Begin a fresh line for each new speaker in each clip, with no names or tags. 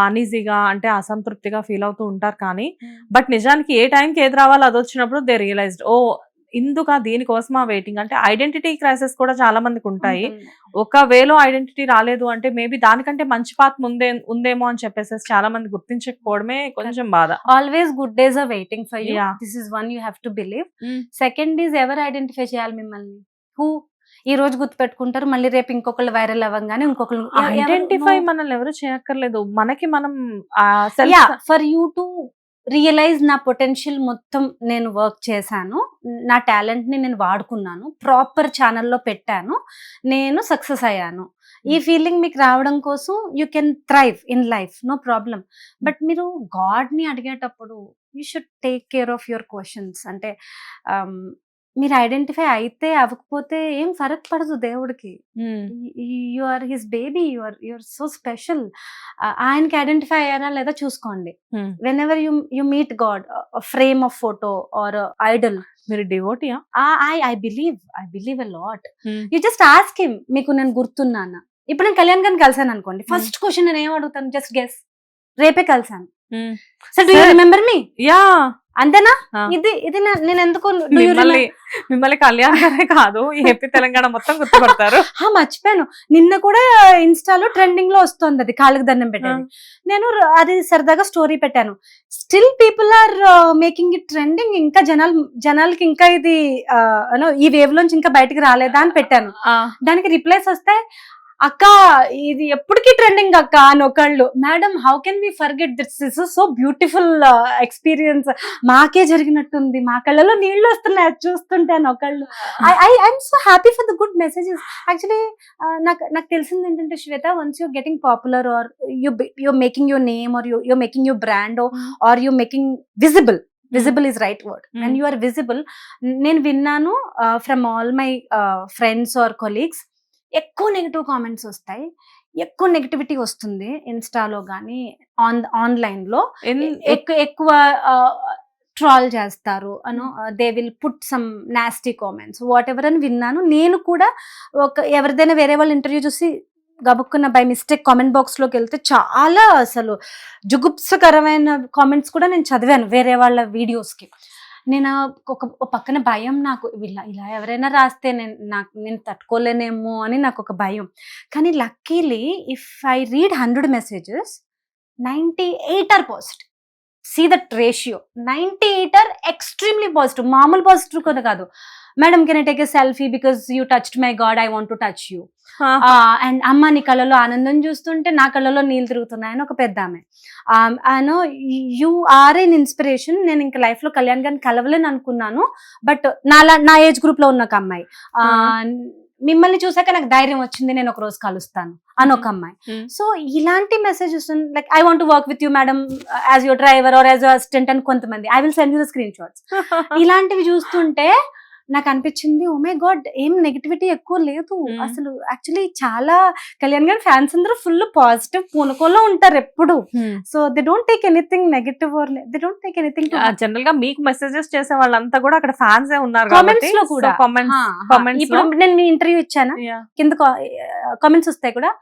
అనీజీగా అంటే అసంతృప్తిగా ఫీల్ అవుతూ ఉంటారు కానీ బట్ నిజానికి ఏ టైంకి ఏది రావాలో అది వచ్చినప్పుడు దే రియలైజ్డ్. ఓ ఇందుక దీనికోసమా వెయిటింగ్ అంటే ఐడెంటిటీ క్రైసిస్ కూడా చాలా మందికి ఉంటాయి. ఒక వేలో ఐడెంటిటీ రాలేదు అంటే మేబీ దానికంటే మంచి పాత్ ముందే ఉందేమో అని చెప్పేసి చాలా మంది గుర్తించకపోవడమే కొంచెం బాధ.
Always good days are waiting for you. This is one you have to believe second is ఎవరు ఐడెంటిఫై చేయాలి మిమ్మల్ని? హూ ఈ రోజు గుర్తు పెట్టుకుంటారు మళ్ళీ రేపు ఇంకొకళ్ళు వైరల్ అవ్వగానే ఇంకొకళ్ళు
ఐడెంటిఫై మనల్ని ఎవరు చేయక్కర్లేదు. మనకి మనం
ఫర్ యూ టు రియలైజ్ నా పొటెన్షియల్ మొత్తం నేను వర్క్ చేశాను. నా టాలెంట్ని నేను వాడుకున్నాను. ప్రాపర్ ఛానల్లో పెట్టాను. నేను సక్సెస్ అయ్యాను. ఈ ఫీలింగ్ మీకు రావడం కోసం you can thrive in life no problem but మీరు గాడ్ని అడిగేటప్పుడు you should take care of your questions అంటే um, మీరు ఐడెంటిఫై అయితే అవ్వకపోతే ఏం ఫరక్ పడదు దేవుడికి. You are his baby you are you are so special. ఆయనకి ఐడెంటిఫై అయ్యారా లేదా చూసుకోండి. Whenever you you meet God frame of photo or idol.
మీరు డివోటియా?
I I believe I believe a lot. You just ask him మీకు నేను గుర్తున్నానా? ఇప్పుడు నేను కళ్యాణ్ గారిని కలిసాను అనుకోండి. ఫస్ట్ క్వశ్చన్ నేను ఏం అడుగుతాను? Just guess. రేపే కలిసాను do you. Remember me?
Yeah.
అంతేనా. ఇది ఇది నేను ఎందుకు
మిమ్మల్ని కళ్యాణ్ గారే కాదు ఏపీ తెలంగాణ మొత్తం గుర్తుపడతారు.
మర్చిపోయాను. నిన్న కూడా ఇన్స్టాలో ట్రెండింగ్లో వస్తుంది అది కాళ్ళకి దండం పెట్టేది. నేను అది సరదాగా స్టోరీ పెట్టాను. Still people are making it trending ఇంకా జనాలు జనాలకి ఇంకా ఇది ఈ వేవ్ లోంచి ఇంకా బయటికి రాలేదా అని పెట్టాను. దానికి రిప్లైస్ వస్తే అక్క ఇది ఎప్పటికీ ట్రెండింగ్ అక్క అని ఒకళ్ళు. Madam how can we forget this is so beautiful experience మాకే జరిగినట్టుంది. మా కళ్ళలో నీళ్ళు వస్తున్నాయి అది చూస్తుంటే అని ఒకళ్ళు. I I I'm so happy for the good messages actually నాకు నాకు తెలిసింది ఏంటంటే Shweta once you getting popular are you you making your name are you you making your brand are you making visible visible is right word. And you are visible నేను విన్నాను from all my friends or colleagues ఎక్కువ negative comments వస్తాయి. ఎక్కువ negativity వస్తుంది ఇన్స్టాలో కానీ on ఆన్లైన్లో. ఎక్కువ ఎక్కువ ట్రాల్ చేస్తారు. అను they will put some nasty comments whatever అని విన్నాను. నేను కూడా ఒక ఎవరిదైనా వేరే వాళ్ళ ఇంటర్వ్యూ చూసి గబుక్కున్న బై మిస్టేక్ కామెంట్ బాక్స్లోకి వెళ్తే చాలా అసలు జుగుప్సకరమైన కామెంట్స్ కూడా నేను చదివాను వేరే వాళ్ళ వీడియోస్కి. నేను ఒక పక్కన భయం నాకు. ఇలా ఇలా ఎవరైనా రాస్తే నేను నాకు నేను తట్టుకోలేనేమో అని నాకు ఒక భయం. కానీ luckily if I read hundred messages ninety eight are positive see that ratio ninety eight are extremely positive మామూలు పాజిటివ్ కూడా కాదు. Madam can I take a selfie because you touched my God I want to touch you and అమ్మ నీ కళ్ళలో ఆనందం చూస్తుంటే నా కళ్ళలో నీళ్ళు తిరుగుతున్నాయని ఒక పెద్ద ఆమె ఆనో యు ఆర్ ఎన్ ఇన్స్పిరేషన్ నేను ఇంకా లైఫ్లో కళ్యాణ్ గారిని కలవలేను అనుకున్నాను. బట్ నా నా ఏజ్ గ్రూప్లో ఉన్న ఒక అమ్మాయి. మిమ్మల్ని చూసాక నాకు ధైర్యం వచ్చింది. నేను ఒక రోజు కలుస్తాను. అని ఒక అమ్మాయి. సో ఇలాంటి messages like I want work with you madam as your driver or as assistant అని కొంతమంది. I will send you the screenshots ఇలాంటివి చూస్తుంటే నాకు అనిపించింది ఓ మై గాడ్ ఏం నెగిటివిటీ ఎక్కువ లేదు. అసలు యాక్చువల్లీ చాలా కళ్యాణ్ గారి ఫ్యాన్స్ అందరూ ఫుల్ పాజిటివ్ పూనకోలో ఉంటారు ఎప్పుడు. So they don't take anything negative or they don't take anything
జనరల్గా మీకు మెసేజెస్ చేసే వాళ్ళంతా కూడా అక్కడ ఫ్యాన్స్ ఉన్నారు
కామెంట్స్లో కూడా.
కామెంట్స్
ఇప్పుడు? నేను మీ ఇంటర్వ్యూ ఇచ్చాను? కింద కామెంట్స్ వస్తాయి కూడా.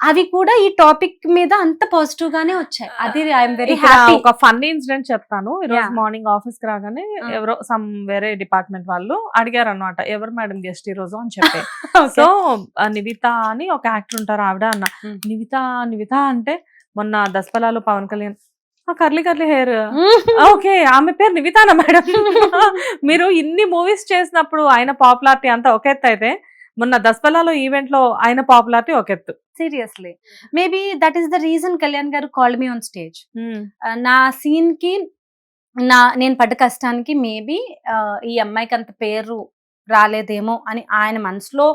అవి కూడా ఈ టాపిక్ మీద అంత పాజిటివ్ గానే వచ్చాయి. అది ఐఎమ్ వెరీ హ్యాపీ
ఒక ఫన్నీ ఇన్సిడెంట్ చెప్తాను. ఈ రోజు. మార్నింగ్ ఆఫీస్కి రాగానే. ఎవరో సమ్ వేరే డిపార్ట్మెంట్ వాళ్ళు అడిగారు అనమాట ఎవరు మేడం గెస్ట్ ఈ రోజు? అని చెప్పి. సో నివిత అని ఒక యాక్టర్ ఉంటారు ఆవిడ అన్న.
Hmm.
నివిత నివిత అంటే మొన్న దసపలాలు Pavan Kalyan curly curly hair. Okay ఆమె పేరు నివితానా మేడం మీరు ఇన్ని మూవీస్ చేసినప్పుడు ఆయన పాపులారిటీ అంతా ఒక ఎత్తు అయితే మొన్న దసపలాలో ఈవెంట్లో ఆయన పాపులారిటీ ఒక ఎత్తు.
Seriously. Maybe that is the reason Kalyan garu called me on stage. నా సీన్కి నా నేను పడ్డ కష్టానికి మేబీ ఈ అమ్మాయికి అంత పేరు రాలేదేమో అని ఆయన మనసులో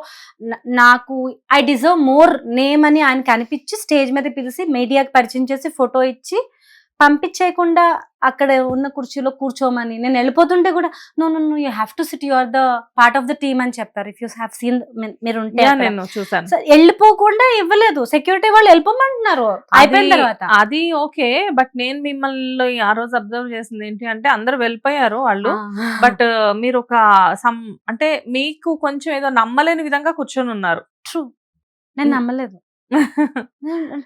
నాకు ఐ డిజర్వ్ మోర్ నేమ్ అని ఆయనకి అనిపించి స్టేజ్ మీద పిలిచి మీడియాకి పరిచయం చేసి ఫోటో ఇచ్చి పంపించేయకుండా అక్కడ ఉన్న కుర్చీలో కూర్చోమని. నేను వెళ్ళిపోతుంటే కూడా no no no you have to sit you are the part of the team అని చెప్పారు. ఇఫ్ యూ హ్యావ్ సీన్ మీరు ఉంటే.
నేను చూసాను
వెళ్ళిపోకుండా ఇవ్వలేదు. సెక్యూరిటీ వాళ్ళు వెళ్ళిపోమంటున్నారు. అయిపోయిన
అది-
తర్వాత.
అది ఓకే బట్ నేను మిమ్మల్ని ఆ రోజు అబ్జర్వ్ చేసింది ఏంటి అంటే అందరు వెళ్ళిపోయారు వాళ్ళు. బట్ మీరు ఒక సమ్ అంటే మీకు కొంచెం ఏదో నమ్మలేని విధంగా కూర్చొని ఉన్నారు.
ట్రూ నేను
Mm.
నమ్మలేదు.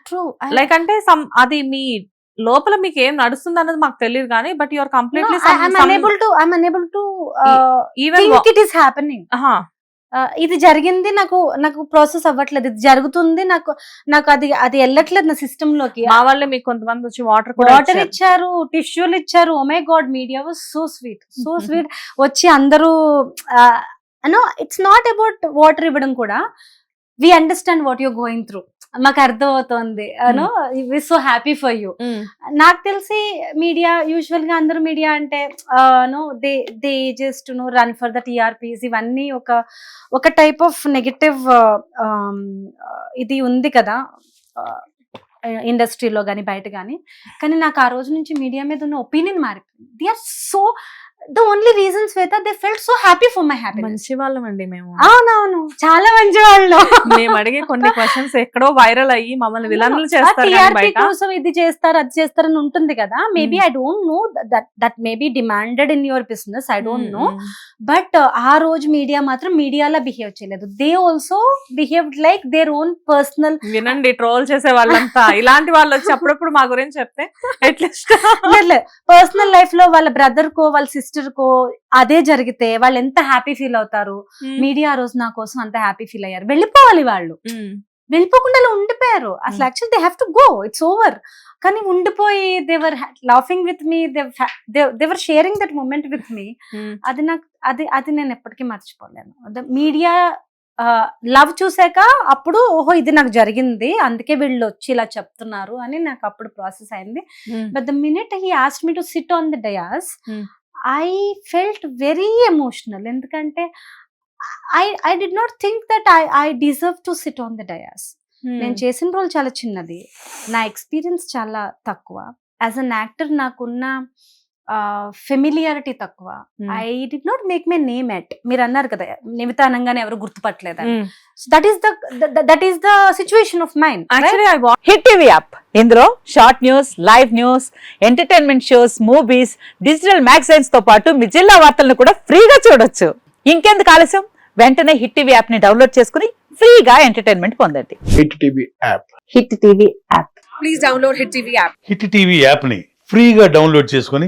ట్రూ
లైక్ అంటే సమ్ అది మీ లోపల మీకు ఏం నడుస్తుంది అన్నది మాకు తెలియదు కానీ but your completely
unable to I'm unable to
even
it is happening ఇది జరిగింది నాకు నాకు ప్రాసెస్ అవ్వట్లేదు. ఇది జరుగుతుంది నాకు నాకు అది అది వెళ్ళట్లేదు నా సిస్టమ్లోకి
మా వాళ్ళే మీకు కొంతమంది వచ్చి వాటర్
వాటర్
ఇచ్చారు.
టిష్యూలు ఇచ్చారు. ఓ my God media was so sweet so sweet వచ్చి అందరూ no it's not about water ఇవ్వడం కూడా. We understand what you're going through మాకు అర్థం అవుతోంది no we so happy for you నాకు తెలిసి మీడియా యూజువల్గా అందరూ మీడియా అంటే no they they just no run for the TRPs ఇవన్నీ ఒక ఒక టైప్ ఆఫ్ నెగటివ్ ఇది ఉంది కదా ఇండస్ట్రీలో కానీ బయట కానీ కానీ నాకు ఆ రోజు నుంచి మీడియా మీద ఉన్న ఒపీనియన్ మారిపోయింది. They are so the only reasons వేత they felt so happy for my happy
మంచి వాళ్ళం అండి మేము.
అవునవును. చాలా మంచి వాళ్ళు
మేము అడిగే కొన్ని క్వశ్చన్స్ ఎక్కడో వైరల్ అయ్యి మమ్మల్ని విలన్లు చేస్తారు
కోసం ఇది చేస్తారు అది చేస్తారు అని ఉంటుంది కదా. Maybe. I don't know that maybe demanded in your business I don't know but ఆ రోజు మీడియా మాత్రం మీడియాలో బిహేవ్ చేయలేదు. They also behave like their own personal
వినండి ట్రోల్ చేసే వాళ్ళంతా. ఇలాంటి వాళ్ళు వచ్చి అప్పుడప్పుడు మా గురించి చెప్తే అట్లీస్ట్
పర్సనల్ లైఫ్లో వాళ్ళ బ్రదర్ కో వాళ్ళ సిస్టర్ కో అదే జరిగితే వాళ్ళు ఎంత హ్యాపీ ఫీల్ అవుతారు? మీడియా రోజు నా కోసం అంత హ్యాపీ ఫీల్ అయ్యారు. వెళ్ళిపోవాలి వాళ్ళు. వెళ్ళిపోకుండా ఉండిపోయారు. అసలు. Actual they have to go it's over కానీ ఉండిపోయి they were laughing with me they were sharing that moment with me అది నాకు అది అది నేను ఎప్పటికీ మర్చిపోలేను. మీడియా లవ్ చూసాక అప్పుడు ఓహో ఇది నాకు జరిగింది. అందుకే వీళ్ళు వచ్చి ఇలా చెప్తున్నారు అని నాకు అప్పుడు ప్రాసెస్ అయింది. But the minute he asked me to sit on the dais. I felt very emotional ఎందుకంటే I I did not think that I I deserve to sit on the dais నేను చేసిన రోల్ చాలా చిన్నది. నా experience చాలా తక్కువ. As an actor నాకున్న familiarity తక్కువ. I did not make my name at మీరు అన్నారు కదా నిమిత అనగానే ఎవరు గుర్తుపట్టలేదు that is the that is the situation of mind
actually I
hit TV app ఇందులో short news live news entertainment shows movies digital మ్యాగజైన్స్తో పాటు మీ జిల్లా వార్తలను కూడా ఫ్రీగా చూడొచ్చు. ఇంకెందుకు ఆలస్యం? వెంటనే హిట్ టీవీ యాప్ని డౌన్లోడ్ చేసుకుని ఫ్రీగా ఎంటర్టైన్మెంట్ పొందండి.
Hit TV app
hit TV app
hit TV యాప్ని ఫ్రీగా డౌన్లోడ్ చేసుకొని